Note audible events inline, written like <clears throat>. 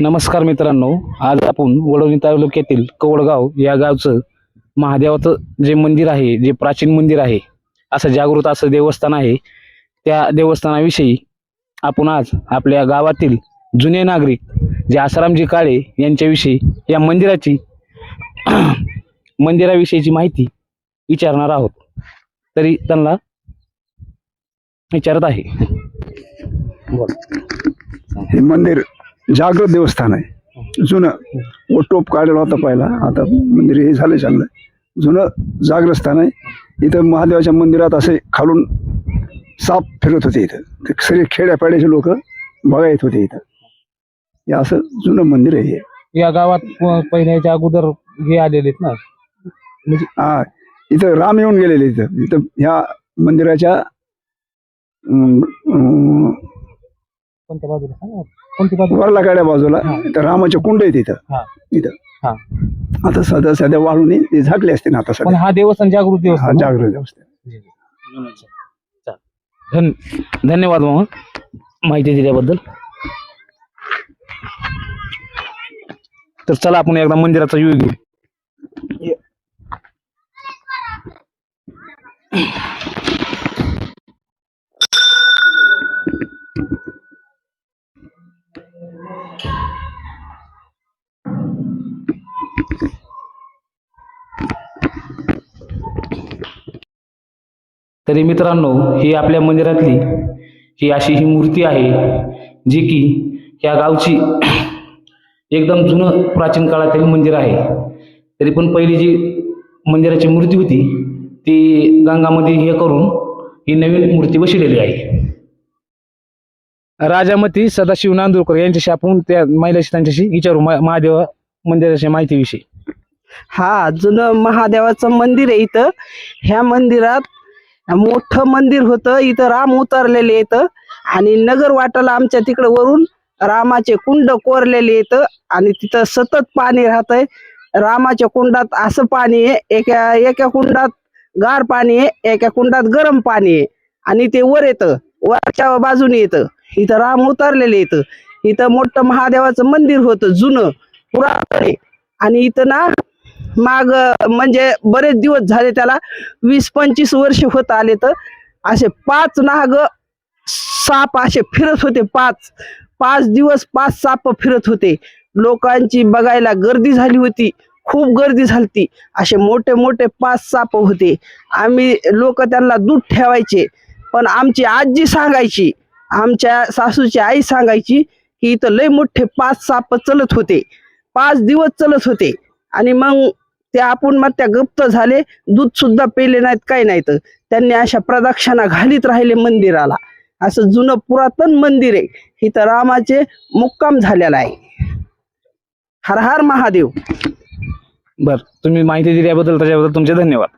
नमस्कार मित्रांनो आज आपण वडवणी तालुक्यातील कवडगाव या गावचं महादेवाचं जे मंदिर आहे जे प्राचीन मंदिर आहे असं जागृत असं देवस्थान आहे त्या देवस्थानाविषयी आपण आज आपल्या गावातील जुने नागरिक जे आसारामजी काळे यांच्याविषयी या मंदिराची <clears throat> मंदिराविषयीची माहिती विचारणार आहोत. तरी त्यांना विचारत आहे. हे मंदिर जागृत देवस्थान आहे. जुनं व टोप काढलेला होता पहिला. आता मंदिर हे झालं चांगलं. जुनं जागृत स्थान आहे. इथं महादेवाच्या मंदिरात असे खालून साप फिरत होते इथं. ते सगळे खेड्यापाड्याचे लोक बघा येत होते इथं. हे असं जुनं मंदिर आहे हे. या गावात पहिल्याच्या अगोदर हे आलेले ना? म्हणजे हा. इथं राम येऊन गेलेले इथं. इथं ह्या मंदिराच्या कोणत्या बाजूला सांगा कोणती बाजू? वरला काड्या बाजूला. इथं रामाचे कुंड आहेत इथं. हा. इथं. हा. आता सध्या सध्या वाळून ते झाकले असते ना आता पण सध्या हा देवस्थान जागृत हा देवस्थान? जागृत देवस्थान. धन धन्यवाद मामा माहिती दिल्याबद्दल. तर चला आपण एकदा मंदिराचा व्ह्यू घेऊ. तरी मित्रांनो ही आपल्या मंदिरातली ही अशी ही मूर्ती आहे जी की या गावची <clears throat> एकदम जुनं प्राचीन काळातील मंदिर आहे. तरी पण पहिली जी मंदिराची मूर्ती होती ती गंगामध्ये हे करून ही नवीन मूर्ती बसवलेली आहे. राजामती सदाशिव नांदूरकर यांच्याशी आपण त्या महिलाशी त्यांच्याशी विचारू महादेव मंदिराच्या माहितीविषयी. हा जुनं महादेवाचं मंदिर आहे इथं. ह्या मंदिरात मोठं मंदिर होतं इथं राम उतरलेले येतं आणि नगर वाटाला आमच्या तिकडे वरून रामाचे कुंड कोरलेले येतं आणि तिथं सतत पाणी राहतंय. रामाच्या कुंडात असं पाणी आहे एका एका कुंडात गार पाणी आहे एका कुंडात गरम पाणी आहे आणि ते वर येतं वरच्या बाजूने येतं. इथं राम उतरलेले येतं. इथं मोठं महादेवाचं मंदिर होतं जुनं पुरातन आणि इथं ना माग म्हणजे बरेच दिवस झाले त्याला वीस पंचवीस वर्ष होत आले तर असे पाच नाग साप असे फिरत होते पाच पाच दिवस पाच साप फिरत होते. लोकांची बघायला गर्दी झाली होती खूप गर्दी झाली असे मोठे मोठे पाच साप होते. आम्ही लोक त्यांना दूध ठेवायचे पण आमची आजी सांगायची आमच्या सासूची आई सांगायची की इथं लय मोठे पाच साप चलत होते. पाच दिवस चलत होते. आणि मग ते आपण मग त्या गप्त झाले दूध सुद्धा पेले नाहीत काही नाहीत. त्यांनी अशा प्रदक्षिणा घालीत राहिले मंदिराला. असं जुनं पुरातन मंदिर आहे. इथं रामाचे मुक्काम झालेला आहे. हर हर महादेव. बर तुम्ही माहिती दिल्याबद्दल त्याच्याबद्दल तुमचे धन्यवाद.